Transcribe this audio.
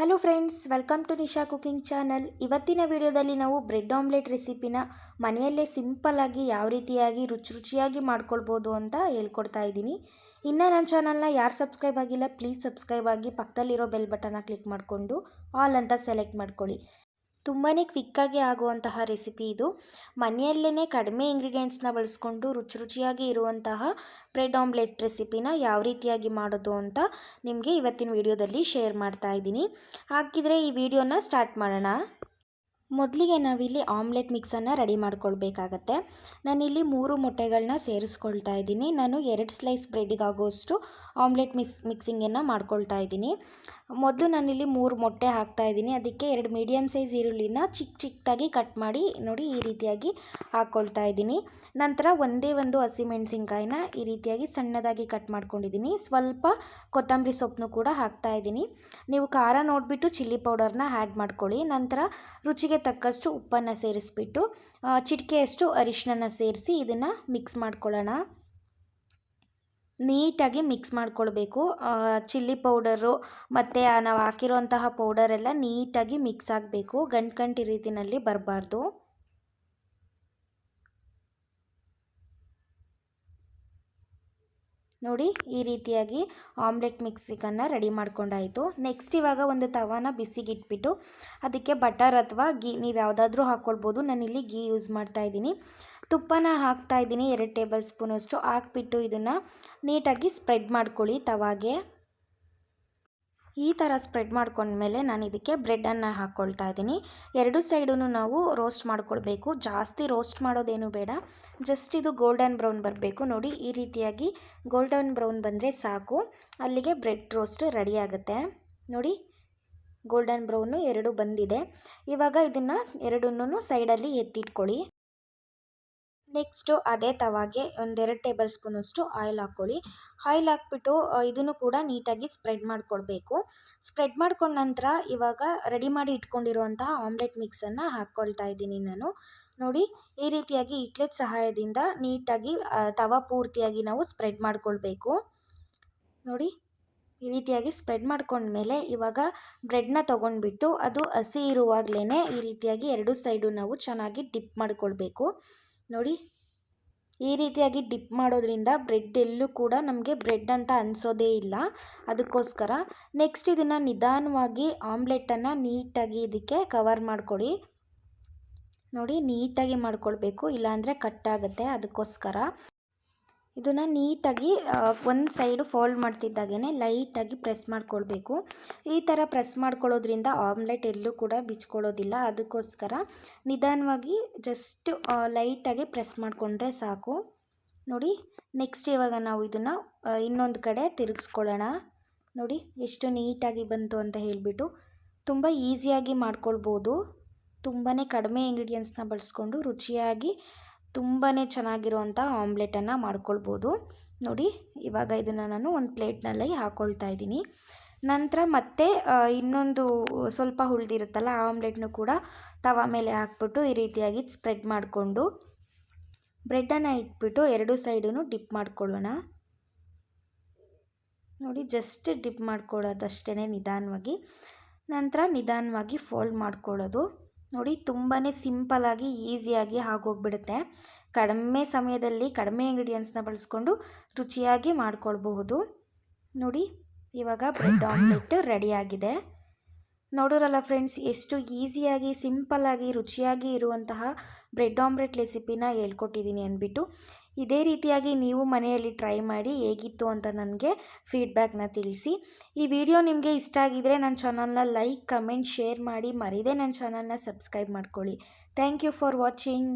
Hello friends welcome to Nisha cooking channel ಇವತ್ತಿನ ವಿಡಿಯೋದಲ್ಲಿ ನಾವು ಬ್ರೆಡ್ ಆಮ್ಲೆಟ್ ರೆಸಿಪಿನ ಮನೆಯಲ್ಲೇ ಸಿಂಪಲ್ಲಾಗಿ ಯಾವ ರೀತಿಯಾಗಿ ರುಚಿ ರುಚಿಯಾಗಿ ಮಾಡ್ಕೊಳ್ಬೋದು ಅಂತ ಹೇಳ್ಕೊಡ್ತಾ ಇದ್ದೀನಿ. ಇನ್ನು ನನ್ನ ಚಾನಲ್ನ ಯಾರು ಸಬ್ಸ್ಕ್ರೈಬ್ ಆಗಿಲ್ಲ ಪ್ಲೀಸ್ ಸಬ್ಸ್ಕ್ರೈಬ್ ಆಗಿ ಪಕ್ಕದಲ್ಲಿರೋ ಬೆಲ್ ಬಟನ್ನ ಕ್ಲಿಕ್ ಮಾಡಿಕೊಂಡು ಆಲ್ ಅಂತ ಸೆಲೆಕ್ಟ್ ಮಾಡ್ಕೊಳ್ಳಿ. ತುಂಬಾ ಕ್ವಿಕ್ಕಾಗಿ ಆಗುವಂತಹ ರೆಸಿಪಿ ಇದು. ಮನೆಯಲ್ಲೇ ಕಡಿಮೆ ಇಂಗ್ರೀಡಿಯೆಂಟ್ಸ್ನ ಬಳಸ್ಕೊಂಡು ರುಚಿ ರುಚಿಯಾಗಿ ಇರುವಂತಹ ಬ್ರೆಡ್ ಆಮ್ಲೆಟ್ ರೆಸಿಪಿನ ಯಾವ ರೀತಿಯಾಗಿ ಮಾಡೋದು ಅಂತ ನಿಮಗೆ ಇವತ್ತಿನ ವಿಡಿಯೋದಲ್ಲಿ ಶೇರ್ ಮಾಡ್ತಾ ಇದ್ದೀನಿ. ಹಾಗಿದ್ರೆ ಈ ವಿಡಿಯೋನ ಸ್ಟಾರ್ಟ್ ಮಾಡೋಣ. ಮೊದಲಿಗೆ ನಾವಿಲ್ಲಿ ಆಮ್ಲೆಟ್ ಮಿಕ್ಸನ್ನು ರೆಡಿ ಮಾಡ್ಕೊಳ್ಬೇಕಾಗತ್ತೆ. ನಾನಿಲ್ಲಿ ಮೂರು ಮೊಟ್ಟೆಗಳನ್ನ ಸೇರಿಸ್ಕೊಳ್ತಾ ಇದ್ದೀನಿ. ನಾನು ಎರಡು ಸ್ಲೈಸ್ ಬ್ರೆಡ್ಗಾಗುವಷ್ಟು ಆಮ್ಲೆಟ್ ಮಿಕ್ಸ್ ಮಿಕ್ಸಿಂಗನ್ನು ಮಾಡ್ಕೊಳ್ತಾ ಇದ್ದೀನಿ. ಮೊದಲು ನಾನಿಲ್ಲಿ ಮೂರು ಮೊಟ್ಟೆ ಹಾಕ್ತಾ ಇದ್ದೀನಿ. ಅದಕ್ಕೆ ಎರಡು ಮೀಡಿಯಮ್ ಸೈಜ್ ಈರುಳ್ಳಿನ ಚಿಕ್ಕ ಚಿಕ್ಕದಾಗಿ ಕಟ್ ಮಾಡಿ, ನೋಡಿ ಈ ರೀತಿಯಾಗಿ ಹಾಕ್ಕೊಳ್ತಾ ಇದ್ದೀನಿ. ನಂತರ ಒಂದೇ ಒಂದು ಹಸಿಮೆಣಸಿನ್ಕಾಯಿನ ಈ ರೀತಿಯಾಗಿ ಸಣ್ಣದಾಗಿ ಕಟ್ ಮಾಡ್ಕೊಂಡಿದ್ದೀನಿ. ಸ್ವಲ್ಪ ಕೊತ್ತಂಬರಿ ಸೊಪ್ಪನ್ನು ಕೂಡ ಹಾಕ್ತಾ ಇದ್ದೀನಿ. ನೀವು ಖಾರ ನೋಡಿಬಿಟ್ಟು ಚಿಲ್ಲಿ ಪೌಡರ್ನ ಆ್ಯಡ್ ಮಾಡ್ಕೊಳ್ಳಿ. ನಂತರ ರುಚಿಗೆ ತಕ್ಕಷ್ಟು ಉಪ್ಪನ್ನು ಸೇರಿಸ್ಬಿಟ್ಟು ಚಿಟಿಕೆಯಷ್ಟು ಅರಿಶಿನ ಸೇರಿಸಿ ಇದನ್ನು ಮಿಕ್ಸ್ ಮಾಡ್ಕೊಳ್ಳೋಣ. ನೀಟಾಗಿ ಮಿಕ್ಸ್ ಮಾಡ್ಕೊಳ್ಬೇಕು. ಚಿಲ್ಲಿ ಪೌಡರು ಮತ್ತು ನಾವು ಹಾಕಿರೋಂತಹ ಪೌಡರೆಲ್ಲ ನೀಟಾಗಿ ಮಿಕ್ಸ್ ಆಗಬೇಕು. ಗಂಟು ಗಂಟು ರೀತಿಯಲ್ಲಿ ಬರಬಾರ್ದು. ನೋಡಿ ಈ ರೀತಿಯಾಗಿ ಆಮ್ಲೆಟ್ ಮಿಕ್ಸಿಗನ್ನು ರೆಡಿ ಮಾಡ್ಕೊಂಡಾಯಿತು. ನೆಕ್ಸ್ಟ್ ಇವಾಗ ಒಂದು ತವಾನ ಬಿಸಿಗಿಟ್ಬಿಟ್ಟು ಅದಕ್ಕೆ ಬಟರ್ ಅಥವಾ ಗೀ ನೀವು ಯಾವುದಾದ್ರೂ ಹಾಕ್ಕೊಳ್ಬೋದು ನಾನಿಲ್ಲಿ ಗೀ ಯೂಸ್ ಮಾಡ್ತಾ ಇದ್ದೀನಿ. ತುಪ್ಪನ ಹಾಕ್ತಾ ಇದ್ದೀನಿ ಎರಡು ಟೇಬಲ್ ಸ್ಪೂನಷ್ಟು. ಹಾಕ್ಬಿಟ್ಟು ಇದನ್ನು ನೀಟಾಗಿ ಸ್ಪ್ರೆಡ್ ಮಾಡ್ಕೊಳ್ಳಿ ತವಾಗೆ. ಈ ಥರ ಸ್ಪ್ರೆಡ್ ಮಾಡ್ಕೊಂಡ್ಮೇಲೆ ನಾನು ಇದಕ್ಕೆ ಬ್ರೆಡ್ಡನ್ನು ಹಾಕ್ಕೊಳ್ತಾ ಇದ್ದೀನಿ. ಎರಡು ಸೈಡೂ ನಾವು ರೋಸ್ಟ್ ಮಾಡ್ಕೊಳ್ಬೇಕು. ಜಾಸ್ತಿ ರೋಸ್ಟ್ ಮಾಡೋದೇನು ಬೇಡ. ಜಸ್ಟ್ ಇದು ಗೋಲ್ಡನ್ ಬ್ರೌನ್ ಬರಬೇಕು. ನೋಡಿ, ಈ ರೀತಿಯಾಗಿ ಗೋಲ್ಡನ್ ಬ್ರೌನ್ ಬಂದರೆ ಸಾಕು. ಅಲ್ಲಿಗೆ ಬ್ರೆಡ್ ರೋಸ್ಟ್ ರೆಡಿ ಆಗುತ್ತೆ. ನೋಡಿ ಗೋಲ್ಡನ್ ಬ್ರೌನು ಎರಡು ಬಂದಿದೆ. ಇವಾಗ ಇದನ್ನು ಎರಡನ್ನೂ ಸೈಡಲ್ಲಿ ಎತ್ತಿಟ್ಕೊಳ್ಳಿ. ನೆಕ್ಸ್ಟು ಅದೇ ತವಾಗೆ ಒಂದೆರಡು ಟೇಬಲ್ ಸ್ಪೂನಷ್ಟು ಆಯಿಲ್ ಹಾಕ್ಕೊಳ್ಳಿ. ಆಯಿಲ್ ಹಾಕ್ಬಿಟ್ಟು ಇದನ್ನು ಕೂಡ ನೀಟಾಗಿ ಸ್ಪ್ರೆಡ್ ಮಾಡ್ಕೊಳ್ಬೇಕು. ಸ್ಪ್ರೆಡ್ ಮಾಡ್ಕೊಂಡ ನಂತರ ಇವಾಗ ರೆಡಿ ಮಾಡಿ ಇಟ್ಕೊಂಡಿರುವಂತಹ ಆಮ್ಲೆಟ್ ಮಿಕ್ಸನ್ನು ಹಾಕ್ಕೊಳ್ತಾ ಇದ್ದೀನಿ ನಾನು. ನೋಡಿ, ಈ ರೀತಿಯಾಗಿ ಇಕ್ಲೆಟ್ ಸಹಾಯದಿಂದ ನೀಟಾಗಿ ತವ ಪೂರ್ತಿಯಾಗಿ ನಾವು ಸ್ಪ್ರೆಡ್ ಮಾಡಿಕೊಳ್ಬೇಕು. ನೋಡಿ, ಈ ರೀತಿಯಾಗಿ ಸ್ಪ್ರೆಡ್ ಮಾಡ್ಕೊಂಡ್ಮೇಲೆ ಇವಾಗ ಬ್ರೆಡ್ನ ತೊಗೊಂಡ್ಬಿಟ್ಟು ಅದು ಹಸಿ ಇರುವಾಗಲೇ ಈ ರೀತಿಯಾಗಿ ಎರಡು ಸೈಡು ನಾವು ಚೆನ್ನಾಗಿ ಡಿಪ್ ಮಾಡ್ಕೊಳ್ಬೇಕು. ನೋಡಿ, ಈ ರೀತಿಯಾಗಿ ಡಿಪ್ ಮಾಡೋದ್ರಿಂದ ಬ್ರೆಡ್ ಎಲ್ಲೂ ಕೂಡ ನಮಗೆ ಬ್ರೆಡ್ ಅಂತ ಅನಿಸೋದೇ ಇಲ್ಲ. ಅದಕ್ಕೋಸ್ಕರ ನೆಕ್ಸ್ಟ್ ಇದನ್ನು ನಿಧಾನವಾಗಿ ಆಮ್ಲೆಟನ್ನು ನೀಟಾಗಿ ಇದಕ್ಕೆ ಕವರ್ ಮಾಡಿಕೊಡಿ. ನೋಡಿ, ನೀಟಾಗಿ ಮಾಡ್ಕೊಳ್ಬೇಕು, ಇಲ್ಲಾಂದರೆ ಕಟ್ಟಾಗುತ್ತೆ ಅದಕ್ಕೋಸ್ಕರ ಇದನ್ನು ನೀಟಾಗಿ ಒಂದು ಸೈಡು ಫೋಲ್ಡ್ ಮಾಡ್ತಿದ್ದಾಗೇ ಲೈಟಾಗಿ ಪ್ರೆಸ್ ಮಾಡ್ಕೊಳ್ಬೇಕು. ಈ ಥರ ಪ್ರೆಸ್ ಮಾಡ್ಕೊಳ್ಳೋದ್ರಿಂದ ಆಮ್ಲೆಟ್ ಎಲ್ಲೂ ಕೂಡ ಬಿಚ್ಕೊಳ್ಳೋದಿಲ್ಲ. ಅದಕ್ಕೋಸ್ಕರ ನಿಧಾನವಾಗಿ ಜಸ್ಟ್ ಲೈಟಾಗಿ ಪ್ರೆಸ್ ಮಾಡಿಕೊಂಡ್ರೆ ಸಾಕು. ನೋಡಿ ನೆಕ್ಸ್ಟ್ ಇವಾಗ ನಾವು ಇದನ್ನು ಇನ್ನೊಂದು ಕಡೆ ತಿರುಗಿಸ್ಕೊಳ್ಳೋಣ. ನೋಡಿ, ಎಷ್ಟು ನೀಟಾಗಿ ಬಂತು ಅಂತ ಹೇಳಿಬಿಟ್ಟು ತುಂಬ ಈಸಿಯಾಗಿ ಮಾಡ್ಕೊಳ್ಬೋದು. ತುಂಬಾ ಕಡಿಮೆ ಇಂಗ್ರೀಡಿಯೆಂಟ್ಸ್ನ ಬಳಸ್ಕೊಂಡು ರುಚಿಯಾಗಿ ತುಂಬಾ ಚೆನ್ನಾಗಿರುವಂಥ ಆಮ್ಲೆಟನ್ನು ಮಾಡ್ಕೊಳ್ಬೋದು. ನೋಡಿ, ಇವಾಗ ಇದನ್ನು ನಾನು ಒಂದು ಪ್ಲೇಟ್ನಲ್ಲಿ ಹಾಕ್ಕೊಳ್ತಾ ಇದ್ದೀನಿ. ನಂತರ ಮತ್ತೆ ಇನ್ನೊಂದು ಸ್ವಲ್ಪ ಉಳ್ದಿರುತ್ತಲ್ಲ ಆ ಆಮ್ಲೆಟ್ನು ಕೂಡ ತವ ಮೇಲೆ ಹಾಕ್ಬಿಟ್ಟು ಈ ರೀತಿಯಾಗಿ ಸ್ಪ್ರೆಡ್ ಮಾಡಿಕೊಂಡು ಬ್ರೆಡನ್ನು ಇಟ್ಬಿಟ್ಟು ಎರಡು ಸೈಡೂ ಡಿಪ್ ಮಾಡ್ಕೊಳ್ಳೋಣ. ನೋಡಿ ಜಸ್ಟ್ ಡಿಪ್ ಮಾಡ್ಕೊಳ್ಳೋದಷ್ಟೇ ನಿಧಾನವಾಗಿ. ನಂತರ ನಿಧಾನವಾಗಿ ಫೋಲ್ಡ್ ಮಾಡ್ಕೊಳ್ಳೋದು. ನೋಡಿ ತುಂಬಾ ಸಿಂಪಲ್ಲಾಗಿ ಈಸಿಯಾಗಿ ಆಗೋಗ್ಬಿಡುತ್ತೆ. ಕಡಿಮೆ ಸಮಯದಲ್ಲಿ ಕಡಿಮೆ ಇಂಗ್ರೀಡಿಯೆಂಟ್ಸ್ನ ಬಳಸ್ಕೊಂಡು ರುಚಿಯಾಗಿ ಮಾಡ್ಕೊಳ್ಬಹುದು. ನೋಡಿ, ಇವಾಗ ಬ್ರೆಡ್ ಆಮ್ಲೆಟ್ ರೆಡಿಯಾಗಿದೆ ನೋಡೋರಲ್ಲ ಫ್ರೆಂಡ್ಸ್ ಎಷ್ಟು ಈಸಿಯಾಗಿ ಸಿಂಪಲ್ಲಾಗಿ ರುಚಿಯಾಗಿ ಇರುವಂತಹ ಬ್ರೆಡ್ ಆಮ್ಲೆಟ್ ರೆಸಿಪಿನ ಹೇಳ್ಕೊಟ್ಟಿದ್ದೀನಿ ಅಂದ್ಬಿಟ್ಟು ಇದೇ ರೀತಿಯಾಗಿ ನೀವು ಮನೆಯಲ್ಲಿ ಟ್ರೈ ಮಾಡಿ ಹೇಗಿತ್ತು ಅಂತ ನನಗೆ ಫೀಡ್ಬ್ಯಾಕ್ನ ತಿಳಿಸಿ. ಈ ವಿಡಿಯೋ ನಿಮಗೆ ಇಷ್ಟ ಆಗಿದ್ದರೆ ನನ್ನ ಚಾನಲ್ನ ಲೈಕ್ ಕಮೆಂಟ್ ಶೇರ್ ಮಾಡಿ, ಮರಿದೇ ನನ್ನ ಚಾನಲ್ನ ಸಬ್ಸ್ಕ್ರೈಬ್ ಮಾಡ್ಕೊಳ್ಳಿ. Thank you for watching